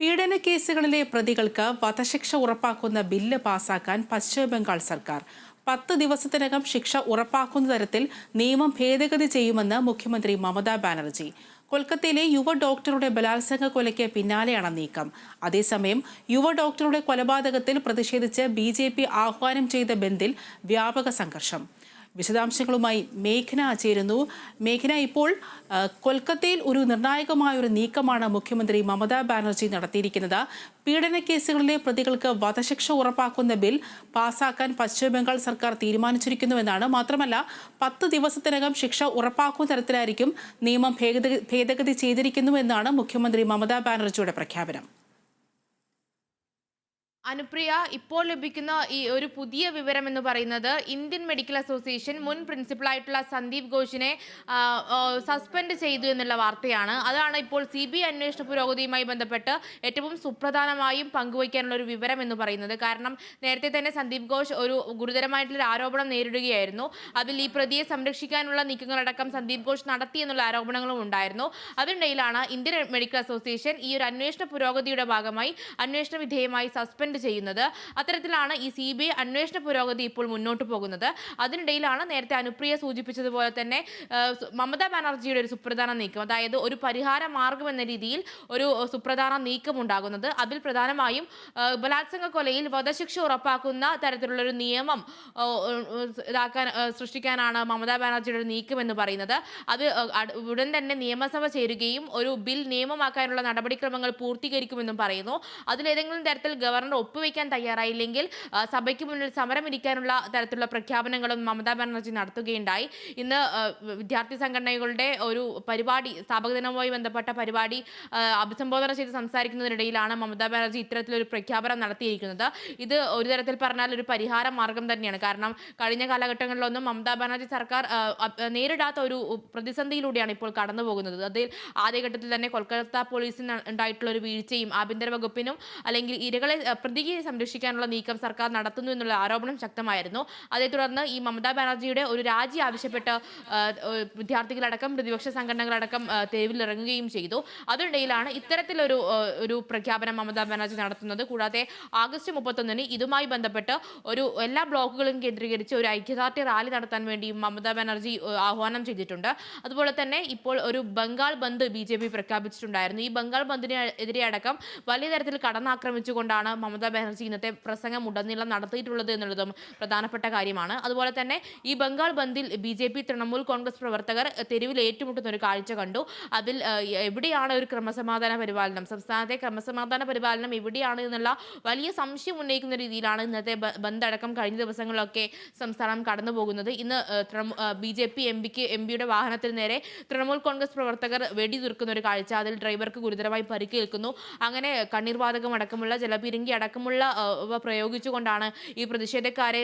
പീഡന കേസുകളിലെ പ്രതികൾക്ക് വധശിക്ഷ ഉറപ്പാക്കുന്ന ബില്ല് പാസാക്കാൻ പശ്ചിമബംഗാൾ സർക്കാർ. പത്ത് ദിവസത്തിനകം ശിക്ഷ ഉറപ്പാക്കുന്ന തരത്തിൽ നിയമം ഭേദഗതി ചെയ്യുമെന്ന് മുഖ്യമന്ത്രി മമതാ ബാനർജി. കൊൽക്കത്തയിലെ യുവ ഡോക്ടറുടെ ബലാത്സംഗ കൊലയ്ക്ക് പിന്നാലെയാണ് നീക്കം. അതേസമയം യുവ ഡോക്ടറുടെ കൊലപാതകത്തിൽ പ്രതിഷേധിച്ച് ബി ആഹ്വാനം ചെയ്ത ബന്ദിൽ വ്യാപക സംഘർഷം. വിശദാംശങ്ങളുമായി മേഘന ചേരുന്നു. മേഘന ഇപ്പോൾ കൊൽക്കത്തയിൽ ഒരു നിർണായകമായ ഒരു നീക്കമാണ് മുഖ്യമന്ത്രി മമതാ ബാനർജി നടത്തിയിരിക്കുന്നത്. പീഡന കേസുകളിലെ പ്രതികൾക്ക് വധശിക്ഷ ഉറപ്പാക്കുന്ന ബിൽ പാസാക്കാൻ പശ്ചിമബംഗാൾ സർക്കാർ തീരുമാനിച്ചിരിക്കുന്നുവെന്നാണ്. മാത്രമല്ല പത്ത് ദിവസത്തിനകം ശിക്ഷ ഉറപ്പാക്കുന്ന തരത്തിലായിരിക്കും നിയമം ഭേദഗതി ഭേദഗതി ചെയ്തിരിക്കുന്നുവെന്നാണ് മുഖ്യമന്ത്രി മമതാ ബാനർജിയുടെ പ്രഖ്യാപനം. അനുപ്രിയ ഇപ്പോൾ ലഭിക്കുന്ന ഈ ഒരു പുതിയ വിവരം എന്ന് പറയുന്നത് ഇന്ത്യൻ മെഡിക്കൽ അസോസിയേഷൻ മുൻ പ്രിൻസിപ്പളായിട്ടുള്ള സന്ദീപ് ഘോഷിനെ സസ്പെൻഡ് ചെയ്തു എന്നുള്ള വാർത്തയാണ്. അതാണ് ഇപ്പോൾ സി ബി അന്വേഷണ പുരോഗതിയുമായി ബന്ധപ്പെട്ട് ഏറ്റവും സുപ്രധാനമായും പങ്കുവയ്ക്കാനുള്ള ഒരു വിവരം എന്ന് പറയുന്നത്. കാരണം നേരത്തെ തന്നെ സന്ദീപ് ഘോഷ് ഒരു ഗുരുതരമായിട്ടുള്ള ആരോപണം നേരിടുകയായിരുന്നു. അതിൽ ഈ പ്രതിയെ സംരക്ഷിക്കാനുള്ള നീക്കങ്ങളടക്കം സന്ദീപ് ഘോഷ് നടത്തി എന്നുള്ള ആരോപണങ്ങളും ഉണ്ടായിരുന്നു. അതിനിടയിലാണ് ഇന്ത്യൻ മെഡിക്കൽ അസോസിയേഷൻ ഈ ഒരു അന്വേഷണ പുരോഗതിയുടെ ഭാഗമായി അന്വേഷണ വിധേയമായി സസ്പെൻഡ് ചെയ്യുന്നത്. അത്തരത്തിലാണ് ഈ സി ബി ഐ അന്വേഷണ പുരോഗതി ഇപ്പോൾ മുന്നോട്ട് പോകുന്നത്. അതിനിടയിലാണ് നേരത്തെ അനുപ്രിയ സൂചിപ്പിച്ചതുപോലെ തന്നെ മമതാ ബാനർജിയുടെ ഒരു സുപ്രധാന നീക്കം. അതായത് ഒരു പരിഹാര മാർഗം എന്ന രീതിയിൽ ഒരു സുപ്രധാന നീക്കം ഉണ്ടാകുന്നത് അതിൽ പ്രധാനമായും ബലാത്സംഗ കൊലയിൽ വധശിക്ഷ ഉറപ്പാക്കുന്ന തരത്തിലുള്ള ഒരു നിയമം ഇതാക്കാൻ സൃഷ്ടിക്കാനാണ് മമതാ ബാനർജിയുടെ ഒരു നീക്കം എന്ന് പറയുന്നത്. അത് ഉടൻ തന്നെ നിയമസഭ ചേരുകയും ഒരു ബിൽ നിയമമാക്കാനുള്ള നടപടിക്രമങ്ങൾ പൂർത്തീകരിക്കുമെന്നും പറയുന്നു. അതിലേതെങ്കിലും തരത്തിൽ ഗവർണർ ഒപ്പുവെക്കാൻ തയ്യാറായില്ലെങ്കിൽ സഭയ്ക്ക് മുന്നിൽ സമരമിരിക്കാനുള്ള തരത്തിലുള്ള പ്രഖ്യാപനങ്ങളും മമതാ ബാനർജി നടത്തുകയുണ്ടായി. ഇന്ന് വിദ്യാർത്ഥി സംഘടനകളുടെ ഒരു പരിപാടി സ്ഥാപക ദിനവുമായി ബന്ധപ്പെട്ട പരിപാടി അഭിസംബോധന ചെയ്ത് സംസാരിക്കുന്നതിനിടയിലാണ് മമതാ ബാനർജി ഇത്തരത്തിലൊരു പ്രഖ്യാപനം നടത്തിയിരിക്കുന്നത്. ഇത് ഒരു തരത്തിൽ പറഞ്ഞാൽ ഒരു പരിഹാര മാർഗം തന്നെയാണ്. കാരണം കഴിഞ്ഞ കാലഘട്ടങ്ങളിലൊന്നും മമതാ ബാനർജി സർക്കാർ നേരിടാത്ത ഒരു പ്രതിസന്ധിയിലൂടെയാണ് ഇപ്പോൾ കടന്നു പോകുന്നത്. അതിൽ ആദ്യഘട്ടത്തിൽ തന്നെ കൊൽക്കത്ത പോലീസിന് ഉണ്ടായിട്ടുള്ള ഒരു വീഴ്ചയും ആഭ്യന്തര വകുപ്പിനും അല്ലെങ്കിൽ ഇരകളെ ആ, പ്രതിയെ സംരക്ഷിക്കാനുള്ള നീക്കം സർക്കാർ നടത്തുന്നു എന്നുള്ള ആരോപണം ശക്തമായിരുന്നു. അതേ തുടർന്ന് ഈ മമതാ ബാനർജിയുടെ ഒരു രാജി ആവശ്യപ്പെട്ട് വിദ്യാർത്ഥികളടക്കം പ്രതിപക്ഷ സംഘടനകളടക്കം തെരുവിലിറങ്ങുകയും ചെയ്തു. അതിനിടയിലാണ് ഇത്തരത്തിലൊരു ഒരു പ്രഖ്യാപനം മമതാ ബാനർജി നടത്തുന്നത്. കൂടാതെ ആഗസ്റ്റ് മുപ്പത്തൊന്നിന് ഇതുമായി ബന്ധപ്പെട്ട് ഒരു എല്ലാ ബ്ലോക്കുകളും കേന്ദ്രീകരിച്ച് ഒരു ഐക്യദാർഢ്യ റാലി നടത്താൻ വേണ്ടി മമതാ ബാനർജി ആഹ്വാനം ചെയ്തിട്ടുണ്ട്. അതുപോലെ തന്നെ ഇപ്പോൾ ഒരു ബംഗാൾ ബന്ദ് ബി പ്രഖ്യാപിച്ചിട്ടുണ്ടായിരുന്നു. ഈ ബംഗാൾ ബന്ദിന് എതിരെ അടക്കം വലിയ തരത്തിൽ കടന്നാക്രമിച്ചുകൊണ്ടാണ് മമതാ ബാനർജി ഇന്നത്തെ പ്രസംഗം ഉടനീളം നടത്തിയിട്ടുള്ളത് എന്നുള്ളതും പ്രധാനപ്പെട്ട കാര്യമാണ്. അതുപോലെ തന്നെ ഈ Bengal ബന്ദിൽ B J P Trinamool Congress പ്രവർത്തകർ തെരുവിൽ ഏറ്റുമുട്ടുന്ന ഒരു കാഴ്ച കണ്ടു. അതിൽ എവിടെയാണ് ഒരു ക്രമസമാധാന പരിപാലനം? സംസ്ഥാനത്തെ ക്രമസമാധാന പരിപാലനം എവിടെയാണ് എന്നുള്ള വലിയ സംശയം ഉന്നയിക്കുന്ന രീതിയിലാണ് ഇന്നത്തെ ബന്ധടക്കം കഴിഞ്ഞ ദിവസങ്ങളിലൊക്കെ സംസ്ഥാനം കടന്നു പോകുന്നത് ഇന്ന് ബി ജെ പി എം പിക്ക് എം പിയുടെ വാഹനത്തിന് നേരെ തൃണമൂൽ കോൺഗ്രസ് പ്രവർത്തകർ വെടിതുർക്കുന്ന ഒരു കാഴ്ച. അതിൽ ഡ്രൈവർക്ക് ഗുരുതരമായി പരിക്കേൽക്കുന്നു. അങ്ങനെ കണ്ണീർവാതകം അടക്കമുള്ള ജലപീരങ്കി അടക്കമുള്ള പ്രയോഗിച്ചുകൊണ്ടാണ് ഈ പ്രതിഷേധക്കാരെ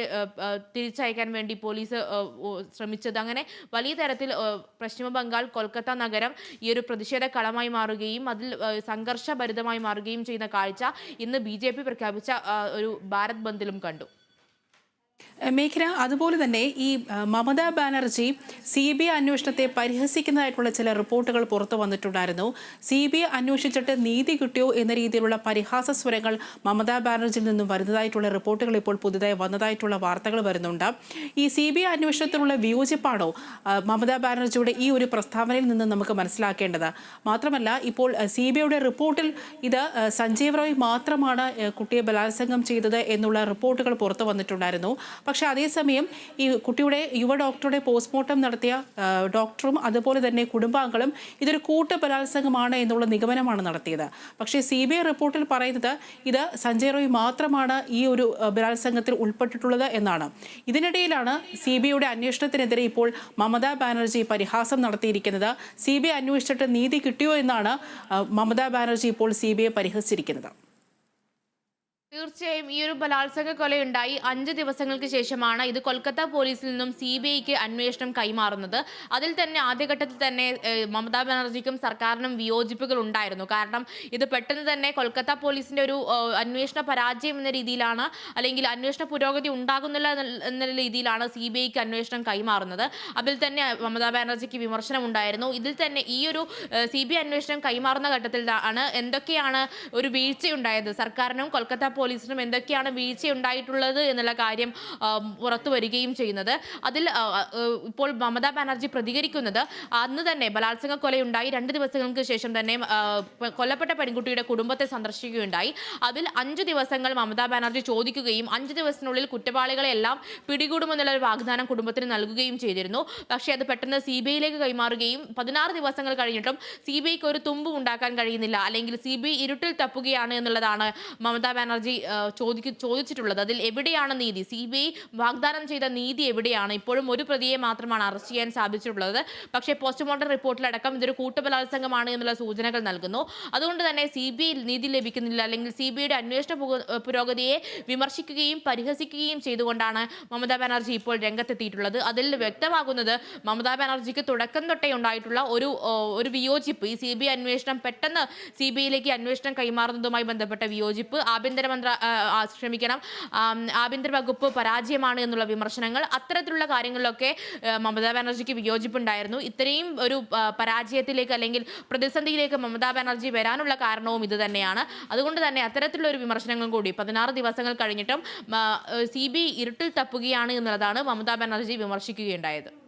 തിരിച്ചയക്കാൻ വേണ്ടി പോലീസ് ശ്രമിച്ചത്. അങ്ങനെ വലിയ തരത്തിൽ പശ്ചിമ ബംഗാൾ കൊൽക്കത്ത നഗരം ഈ ഒരു പ്രതിഷേധ കളമായി മാറുകയും അതിൽ സംഘർഷഭരിതമായി മാറുകയും ചെയ്യുന്ന കാഴ്ച ഇന്ന് ബി പ്രഖ്യാപിച്ച ഒരു ഭാരത് ബന്ദിലും കണ്ടു. മേഘന അതുപോലെ തന്നെ ഈ Mamata Banerjee C B I അന്വേഷണത്തെ പരിഹസിക്കുന്നതായിട്ടുള്ള ചില റിപ്പോർട്ടുകൾ പുറത്തു വന്നിട്ടുണ്ടായിരുന്നു. സി ബി ഐ അന്വേഷിച്ചിട്ട് നീതി കിട്ടിയോ എന്ന രീതിയിലുള്ള പരിഹാസ സ്വരങ്ങൾ മമതാ ബാനർജിയിൽ നിന്നും വരുന്നതായിട്ടുള്ള റിപ്പോർട്ടുകൾ ഇപ്പോൾ പുതുതായി വന്നതായിട്ടുള്ള വാർത്തകൾ വരുന്നുണ്ട്. ഈ സി ബി ഐ അന്വേഷണത്തിനുള്ള വിയോജിപ്പാണോ മമതാ ബാനർജിയുടെ ഈ ഒരു പ്രസ്താവനയിൽ നിന്ന് നമുക്ക് മനസ്സിലാക്കേണ്ടത്? മാത്രമല്ല ഇപ്പോൾ സി ബി ഐയുടെ റിപ്പോർട്ടിൽ ഇത് സഞ്ജീവ് റോയ് മാത്രമാണ് കുട്ടിയെ ബലാത്സംഗം ചെയ്തത് എന്നുള്ള റിപ്പോർട്ടുകൾ പുറത്തു വന്നിട്ടുണ്ടായിരുന്നു. പക്ഷേ അതേസമയം ഈ കുട്ടിയുടെ യുവ ഡോക്ടറുടെ പോസ്റ്റ്മോർട്ടം നടത്തിയ ഡോക്ടറും അതുപോലെ തന്നെ കുടുംബാംഗങ്ങളും ഇതൊരു കൂട്ട ബലാത്സംഗമാണ് എന്നുള്ള നിഗമനമാണ് നടത്തിയത്. പക്ഷേ സി ബി ഐ റിപ്പോർട്ടിൽ പറയുന്നത് ഇത് സഞ്ജയ് റോയ് മാത്രമാണ് ഈ ഒരു ബലാത്സംഗത്തിൽ ഉൾപ്പെട്ടിട്ടുള്ളത് എന്നാണ്. ഇതിനിടയിലാണ് സി ബി ഐയുടെ അന്വേഷണത്തിനെതിരെ ഇപ്പോൾ മമതാ ബാനർജി പരിഹാസം നടത്തിയിരിക്കുന്നത്. സി ബി ഐ അന്വേഷിച്ചിട്ട് നീതി കിട്ടിയോ എന്നാണ് മമതാ ബാനർജി ഇപ്പോൾ സി ബി ഐ പരിഹസിച്ചിരിക്കുന്നത്. തീർച്ചയായും ഈ ഒരു ബലാത്സംഗ കൊലയുണ്ടായി. അഞ്ച് ദിവസങ്ങൾക്ക് ശേഷമാണ് ഇത് കൊൽക്കത്ത പോലീസിൽ നിന്നും സി ബി ഐക്ക് അന്വേഷണം കൈമാറുന്നത്. അതിൽ തന്നെ ആദ്യഘട്ടത്തിൽ തന്നെ മമതാ ബാനർജിക്കും സർക്കാരിനും വിയോജിപ്പുകൾ ഉണ്ടായിരുന്നു. കാരണം ഇത് പെട്ടെന്ന് തന്നെ കൊൽക്കത്ത പോലീസിന്റെ ഒരു അന്വേഷണ പരാജയം എന്ന രീതിയിലാണ് അല്ലെങ്കിൽ അന്വേഷണ പുരോഗതി ഉണ്ടാകുന്നില്ല എന്ന- രീതിയിലാണ് സി ബി ഐക്ക് അന്വേഷണം കൈമാറുന്നത്. അതിൽ തന്നെ മമതാ ബാനർജിക്ക് വിമർശനം ഉണ്ടായിരുന്നു ഇതിൽ തന്നെ ഈ ഒരു സി ബി ഐ അന്വേഷണം കൈമാറുന്ന ഘട്ടത്തിൽ ആണ് എന്തൊക്കെയാണ് ഒരു വീഴ്ചയുണ്ടായത്. സർക്കാരിനും കൊൽക്കത്ത പോലീസിനും എന്തൊക്കെയാണ് വീഴ്ച ഉണ്ടായിട്ടുള്ളത് എന്നുള്ള കാര്യം പുറത്തു വരികയും ചെയ്യുന്നത്. അതിൽ ഇപ്പോൾ മമതാ ബാനർജി പ്രതികരിക്കുന്നത് അന്ന് തന്നെ ബലാത്സംഗ കൊലയുണ്ടായി. രണ്ട് ദിവസങ്ങൾക്ക് ശേഷം തന്നെ കൊല്ലപ്പെട്ട പെൺകുട്ടിയുടെ കുടുംബത്തെ സന്ദർശിക്കുകയുണ്ടായി. അതിൽ അഞ്ച് ദിവസങ്ങൾ മമതാ ബാനർജി ചോദിക്കുകയും അഞ്ച് ദിവസത്തിനുള്ളിൽ കുറ്റവാളികളെ എല്ലാം പിടികൂടുമെന്നുള്ള ഒരു വാഗ്ദാനം കുടുംബത്തിന് നൽകുകയും ചെയ്തിരുന്നു. പക്ഷേ അത് പെട്ടെന്ന് സി ബി ഐയിലേക്ക് കൈമാറുകയും പതിനാറ് ദിവസങ്ങൾ കഴിഞ്ഞിട്ടും സി ബി ഐക്ക് ഒരു തുമ്പും ഉണ്ടാക്കാൻ കഴിയുന്നില്ല. അല്ലെങ്കിൽ സി ബി ഐ ഇരുട്ടിൽ തപ്പുകയാണ് എന്നുള്ളതാണ് മമതാ ബാനർജി ആ, ചോദിക്കു ചോദിച്ചിട്ടുള്ളത്. അതിൽ എവിടെയാണ് നീതി? സി ബി ഐ വാഗ്ദാനം ചെയ്ത നീതി എവിടെയാണ്? ഇപ്പോഴും ഒരു പ്രതിയെ മാത്രമാണ് അറസ്റ്റ് ചെയ്യാൻ സാധിച്ചിട്ടുള്ളത്. പക്ഷേ പോസ്റ്റ്മോർട്ടം റിപ്പോർട്ടിലടക്കം ഇതൊരു കൂട്ടബലാത്സംഗമാണ് എന്നുള്ള സൂചനകൾ നൽകുന്നു. അതുകൊണ്ട് തന്നെ സി ബി ഐ നീതി ലഭിക്കുന്നില്ല. അല്ലെങ്കിൽ സി ബി ഐയുടെ അന്വേഷണ പുരോഗതിയെ വിമർശിക്കുകയും പരിഹസിക്കുകയും ചെയ്തുകൊണ്ടാണ് മമതാ ബാനർജി ഇപ്പോൾ രംഗത്തെത്തിയിട്ടുള്ളത്. അതിൽ വ്യക്തമാകുന്നത് മമതാ ബാനർജിക്ക് തുടക്കം തൊട്ടേ ഉണ്ടായിട്ടുള്ള ഒരു ഒരു വിയോജിപ്പ്. ഈ സി ബി ഐ അന്വേഷണം പെട്ടെന്ന് സി ബി ഐയിലേക്ക് അന്വേഷണം കൈമാറുന്നതുമായി ബന്ധപ്പെട്ട വിയോജിപ്പ് ആഭ്യന്തര മന്ത്ര ആ, ആ, ക്ഷമിക്കണം. ആഭ്യന്തര വകുപ്പ് പരാജയമാണ് എന്നുള്ള വിമർശനങ്ങൾ അത്തരത്തിലുള്ള കാര്യങ്ങളിലൊക്കെ മമതാ ബാനർജിക്ക് വിയോജിപ്പുണ്ടായിരുന്നു. ഇത്രയും ഒരു പരാജയത്തിലേക്ക് അല്ലെങ്കിൽ പ്രതിസന്ധിയിലേക്ക് മമതാ ബാനർജി വരാനുള്ള കാരണവും ഇത് തന്നെയാണ്. അതുകൊണ്ട് തന്നെ അത്തരത്തിലുള്ള ഒരു വിമർശനങ്ങൾ കൂടി പതിനാറ് ദിവസങ്ങൾ കഴിഞ്ഞിട്ടും സി ഇരുട്ടിൽ തപ്പുകയാണ് എന്നുള്ളതാണ് മമതാ ബാനർജി വിമർശിക്കുകയുണ്ടായത്.